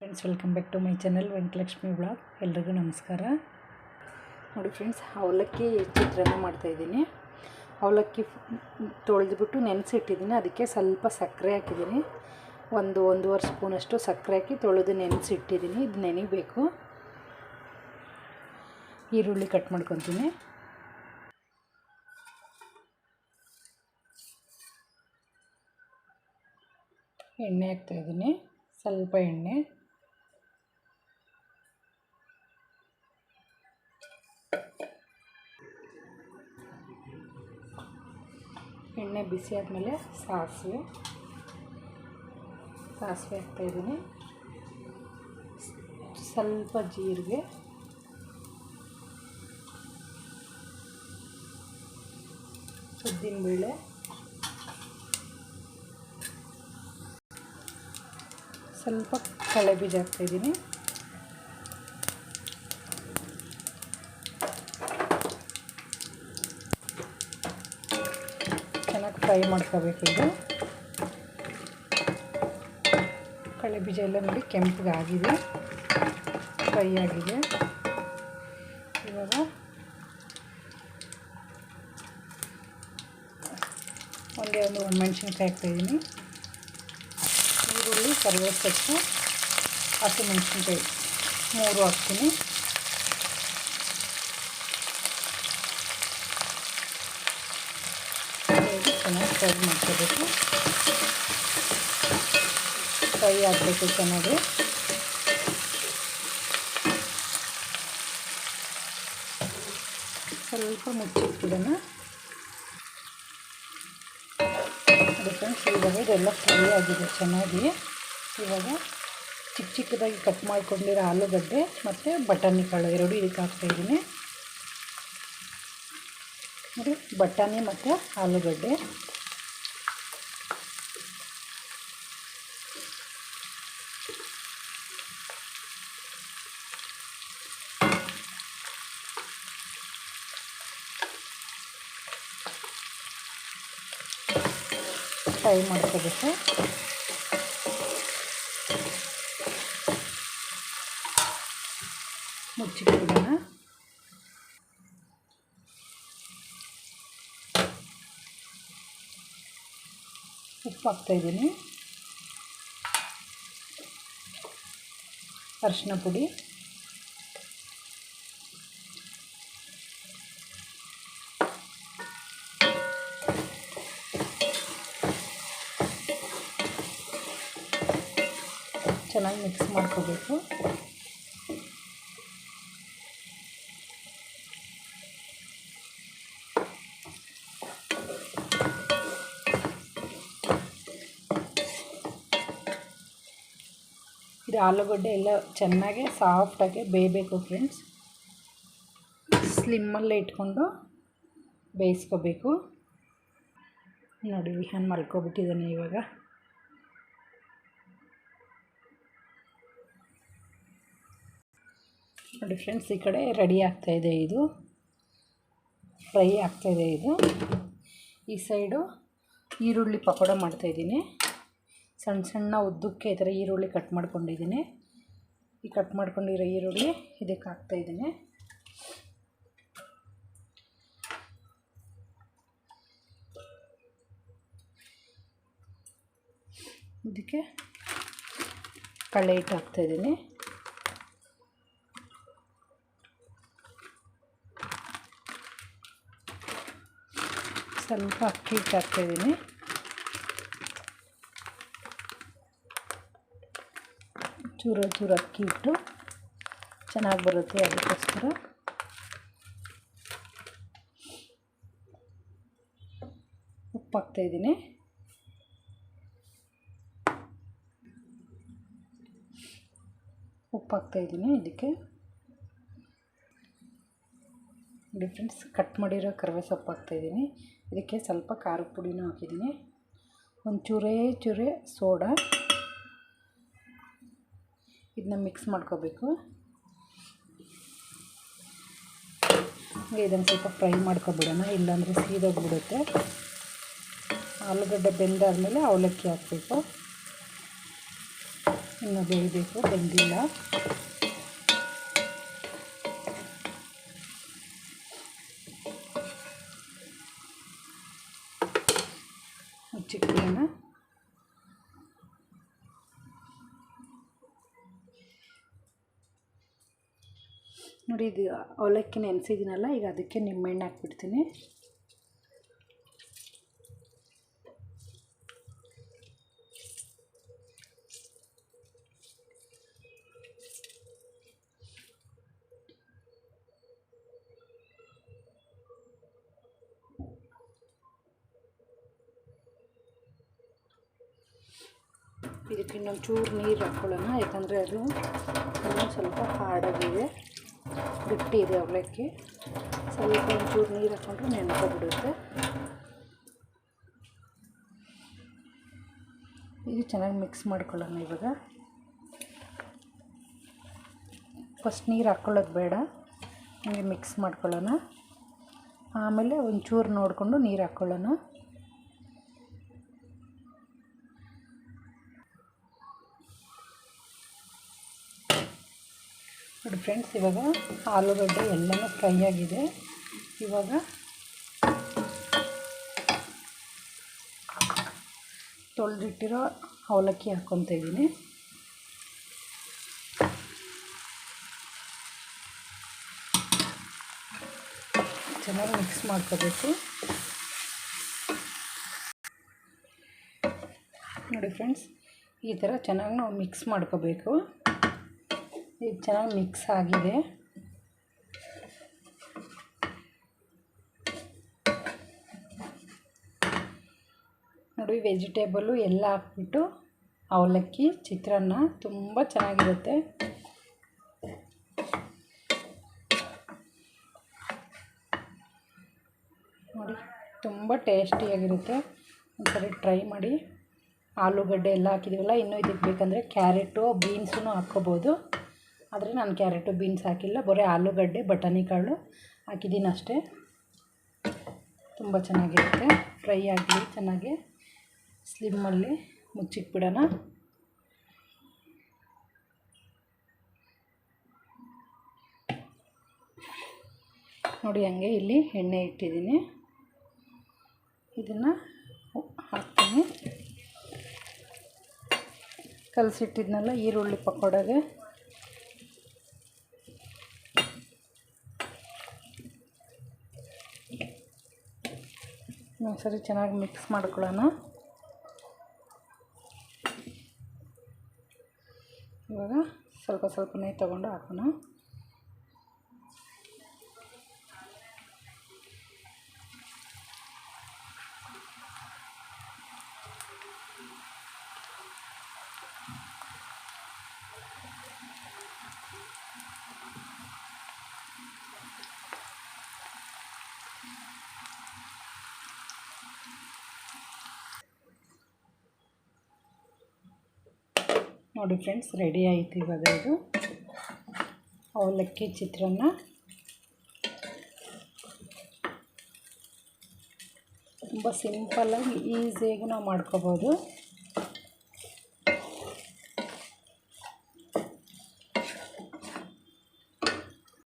Friends welcome back to my channel Venkatalakshmi blog ಎಲ್ರಿಗೂ ನಮಸ್ಕಾರ. ನೋಡಿ ಫ್ರೆಂಡ್ಸ್ ಅವಲಕ್ಕಿ ಚಿತ್ರಾನ್ನ ಮಾಡ್ತಾಯಿದ್ದೀನಿ ಅವಲಕ್ಕಿ ತೊಳೆದ್ಬಿಟ್ಟು ನೆನೆಸಿಟ್ಟಿದ್ದೀನಿ. ಅದಕ್ಕೆ ಸ್ವಲ್ಪ ಸಕ್ಕರೆ ಹಾಕಿದ್ದೀನಿ. ಒಂದು ಒಂದೂವರೆ ಸ್ಪೂನಷ್ಟು ಸಕ್ಕರೆ ಹಾಕಿ ತೊಳೆದು ನೆನೆಸಿಟ್ಟಿದ್ದೀನಿ. ಇದು ನೆನಿಬೇಕು. ಈರುಳ್ಳಿ ಕಟ್ ಮಾಡ್ಕೊತೀನಿ. ಎಣ್ಣೆ ಹಾಕ್ತಾಯಿದ್ದೀನಿ ಸ್ವಲ್ಪ ಎಣ್ಣೆ. ಎಣ್ಣೆ ಬಿಸಿ ಆದಮೇಲೆ ಸಾಸಿವೆ. ಸಾಸಿವೆ ಹಾಕ್ತಾಯಿದ್ದೀನಿ ಸ್ವಲ್ಪ ಜೀರಿಗೆ. ಉದ್ದಿನಬೇಳೆ. ಸ್ವಲ್ಪ ಕಳೆ ಬೀಜ ಹಾಕ್ತಾಯಿದ್ದೀನಿ ಚೆನ್ನಾಗಿ ಫ್ರೈ ಮಾಡ್ಕೋಬೇಕು ಇದು. ಕಳೆ ಬೀಜ ಎಲ್ಲ ನೋಡಿ ಕೆಂಪಗೆ ಆಗಿದೆ. ಫ್ರೈ ಆಗಿದೆ. ಇವಾಗ ಒಂದೇ ಒಂದು ಮೆಣಸಿನ್ಕಾಯಿ ಹಾಕ್ತಾಯಿದ್ದೀನಿ ಈರುಳ್ಳಿ ಕರಿಬೇವು ಸೊಪ್ಪು ಹಸಿಮೆಣಸಿನ್ಕಾಯಿ ಮೂರು ಹಾಕ್ತೀನಿ. ಚೆನ್ನಾಗಿ ಫ್ರೈ ಮಾಡ್ಕೋಬೇಕು. ಫ್ರೈ ಆಗಬೇಕು ಚೆನ್ನಾಗಿ. ಸ್ವಲ್ಪ ಮುಚ್ಚಿಟ್ಬಿಡೋಣ. ಫ್ರೆಂಡ್ಸ್, ಇವಾಗ ಇದೆಲ್ಲ ಫ್ರೈ ಆಗಿದೆ ಚೆನ್ನಾಗಿ. ಇವಾಗ ಚಿಕ್ಕ ಚಿಕ್ಕದಾಗಿ ಕಟ್ ಮಾಡ್ಕೊಂಡಿರೋ ಆಲೂಗಡ್ಡೆ ಮತ್ತು ಬಟಾಣಿ ಕಾಳು, ಎರಡು ಇದಕ್ಕೆ ಹಾಕ್ತಾಯಿದ್ದೀನಿ ನೋಡಿ ಬಟಾಣಿ ಮತ್ತು ಆಲೂಗಡ್ಡೆ. ಫ್ರೈ ಮಾಡ್ಕೋಬೇಕು. ಮುಚ್ಚಿಟ್ಬಿಡೋಣ. ಹಾಕ್ತಾಯಿದ್ದೀನಿ ಅರಿಶಿನ ಪುಡಿ. ಚೆನ್ನಾಗಿ ಮಿಕ್ಸ್ ಮಾಡ್ಕೋಬೇಕು. ಇದು ಆಲೂಗಡ್ಡೆ ಎಲ್ಲ ಚೆನ್ನಾಗಿ ಸಾಫ್ಟಾಗಿ ಬೇಯಬೇಕು ಫ್ರೆಂಡ್ಸ್ ಸ್ಲಿಮ್ಮಲ್ಲೇ ಇಟ್ಕೊಂಡು ಬೇಯಿಸ್ಕೋಬೇಕು. ನೋಡಿ ವಿಹಾನ್ ಮಲ್ಕೊಬಿಟ್ಟಿದ್ದಾನೆ ಇವಾಗ. ನೋಡಿ ಫ್ರೆಂಡ್ಸ್ ಈ ಕಡೆ ರೆಡಿ ಆಗ್ತಾಯಿದೆ ಇದು ಫ್ರೈ ಆಗ್ತಾಯಿದೆ ಇದು ಈ ಸೈಡು ಈರುಳ್ಳಿ ಪಕೋಡ ಮಾಡ್ತಾಯಿದ್ದೀನಿ ಸಣ್ಣ ಸಣ್ಣ ಉದ್ದಕ್ಕೆ ಈ ಥರ ಈರುಳ್ಳಿ ಕಟ್ ಮಾಡ್ಕೊಂಡಿದ್ದೀನಿ. ಈ ಕಟ್ ಮಾಡ್ಕೊಂಡಿರೋ ಈರುಳ್ಳಿ ಇದಕ್ಕೆ ಹಾಕ್ತಾಯಿದ್ದೀನಿ ಇದಕ್ಕೆ ಕಳೆ ಹಿಟ್ಟು ಹಾಕ್ತಾಯಿದ್ದೀನಿ ಸ್ವಲ್ಪ ಅಕ್ಕಿ ಹಿಟ್ಟು ಹಾಕ್ತಾಯಿದ್ದೀನಿ ಚೂರು ಚೂರು ಅಕ್ಕಿ ಇಟ್ಟು ಚೆನ್ನಾಗಿ ಬರುತ್ತೆ ಅದಕ್ಕೋಸ್ಕರ. ಉಪ್ಪು ಹಾಕ್ತಾಯಿದ್ದೀನಿ ಉಪ್ಪು ಹಾಕ್ತಾಯಿದ್ದೀನಿ ಇದಕ್ಕೆ ಡಿಫ್ರೆಂಟ್ಸ್ ಕಟ್ ಮಾಡಿರೋ ಕರಿವೆ ಸೊಪ್ಪು ಹಾಕ್ತಾಯಿದ್ದೀನಿ. ಇದಕ್ಕೆ ಸ್ವಲ್ಪ ಖಾರದ ಪುಡಿನೂ ಹಾಕಿದ್ದೀನಿ. ಒಂದು ಚೂರೇ ಚೂರೇ ಸೋಡಾ. ಇದನ್ನ ಮಿಕ್ಸ್ ಮಾಡ್ಕೋಬೇಕು. ಇದನ್ನು ಸ್ವಲ್ಪ ಫ್ರೈ ಮಾಡ್ಕೊಬಿಡೋಣ, ಇಲ್ಲಾಂದರೆ ಸೀದೋಗ್ಬಿಡುತ್ತೆ. ಆಲೂಗಡ್ಡೆ ಬೆಂದಾದಮೇಲೆ ಅವಲಕ್ಕಿ ಹಾಕಬೇಕು. ಇನ್ನು ಬೇಯಬೇಕು, ಬೆಂದಿಲ್ಲ. ನೋಡಿ ಇದು ಅವಲಕ್ಕಿ ನೆನೆಸಿದ್ದೀನಲ್ಲ, ಈಗ ಅದಕ್ಕೆ ನಿಂಬೆಹಣ್ಣು ಹಾಕ್ಬಿಡ್ತೀನಿ. ಇದಕ್ಕೆ ಇನ್ನೊಂದು ಚೂರು ನೀರು ಹಾಕ್ಕೊಳ್ಳೋಣ ಯಾಕಂದರೆ ಅದು ಸ್ವಲ್ಪ ಹಾಡಾಗಿದೆ ಗಟ್ಟಿ ಇದೆ ಅವಲಕ್ಕಿ. ಸ್ವಲ್ಪ ಒಂಚೂರು ನೀರು ಹಾಕ್ಕೊಂಡ್ರೆ ನೆನ್ಕೊಬಿಡುತ್ತೆ ಈಗ ಚೆನ್ನಾಗಿ ಮಿಕ್ಸ್ ಮಾಡ್ಕೊಳ್ಳೋಣ ಇವಾಗ. ಫಸ್ಟ್ ನೀರು ಹಾಕ್ಕೊಳ್ಳೋದು ಬೇಡ. ಹಂಗೆ ಮಿಕ್ಸ್ ಮಾಡ್ಕೊಳ್ಳೋಣ. ಆಮೇಲೆ ಒಂಚೂರು ನೋಡಿಕೊಂಡು ನೀರು ಹಾಕ್ಕೊಳ್ಳೋಣ ನೋಡಿ ಫ್ರೆಂಡ್ಸ್, ಇವಾಗ ಆಲೂಗಡ್ಡೆ ಎಲ್ಲನೂ ಫ್ರೈ ಆಗಿದೆ. ಇವಾಗ ತೊಳೆದಿಟ್ಟಿರೋ ಅವಲಕ್ಕಿ ಹಾಕ್ಕೊತ ಇದ್ದೀನಿ. ಚೆನ್ನಾಗಿ ಮಿಕ್ಸ್ ಮಾಡ್ಕೋಬೇಕು. ನೋಡಿ ಫ್ರೆಂಡ್ಸ್, ಈ ಥರ ಚೆನ್ನಾಗಿ ನಾವು ಮಿಕ್ಸ್ ಮಾಡ್ಕೋಬೇಕು. ಇದು ಚೆನ್ನಾಗಿ ಮಿಕ್ಸ್ ಆಗಿದೆ. ನೋಡಿ ವೆಜಿಟೇಬಲು ಎಲ್ಲ ಹಾಕ್ಬಿಟ್ಟು ಅವಲಕ್ಕಿ, ಚಿತ್ರಾನ್ನ ತುಂಬ ಚೆನ್ನಾಗಿರುತ್ತೆ. ನೋಡಿ, ತುಂಬ ಟೇಸ್ಟಿಯಾಗಿರುತ್ತೆ. ಒಂದ್ಸರಿ ಟ್ರೈ ಮಾಡಿ. ಆಲೂಗಡ್ಡೆ ಎಲ್ಲ ಹಾಕಿದ್ದೀವಲ್ಲ, ಇನ್ನೂ ಇದಕ್ಕೆ ಬೇಕಂದರೆ ಕ್ಯಾರೆಟು ಬೀನ್ಸೂ ಹಾಕ್ಕೋಬೋದು. ಆದರೆ ನಾನು ಕ್ಯಾರೆಟು, ಬೀನ್ಸ್ ಹಾಕಿಲ್ಲ. ಬರೀ ಆಲೂಗಡ್ಡೆ, ಬಟಾಣಿ ಕಾಳು ಹಾಕಿದ್ದೀನಿ ಅಷ್ಟೇ. ತುಂಬ ಚೆನ್ನಾಗಿರುತ್ತೆ. ಫ್ರೈ ಆಗಲಿ, ಚೆನ್ನಾಗಿ ಸ್ಲಿಮ್ಮಲ್ಲಿ ಮುಚ್ಚಿಟ್ಬಿಡೋಣ. ನೋಡಿ, ಹಂಗೆ ಇಲ್ಲಿ ಎಣ್ಣೆ ಇಟ್ಟಿದ್ದೀನಿ. ಇದನ್ನು ಹಾಕ್ತೀನಿ. ಕಲಸಿಟ್ಟಿದ್ನಲ್ಲ ಈರುಳ್ಳಿ ಪಕೋಡಗೆ. ಸರಿ ಚೆನ್ನಾಗಿ ಮಿಕ್ಸ್ ಮಾಡ್ಕೊಳ್ಳೋಣ. ಇವಾಗ ಸ್ವಲ್ಪ ಸ್ವಲ್ಪ ನೀರು ತೊಗೊಂಡು ಹಾಕೋಣ. ನೋಡಿ ಫ್ರೆಂಡ್ಸ್ ರೆಡಿ ಆಯಿತು ಇವಾಗ ಇದು. ಅವಲಕ್ಕಿ ಚಿತ್ರಾನ್ನ. ತುಂಬ ಸಿಂಪಲ್ಲಾಗಿ ಈಸಿಯಾಗಿ ನಾವು ಮಾಡ್ಕೋಬೋದು.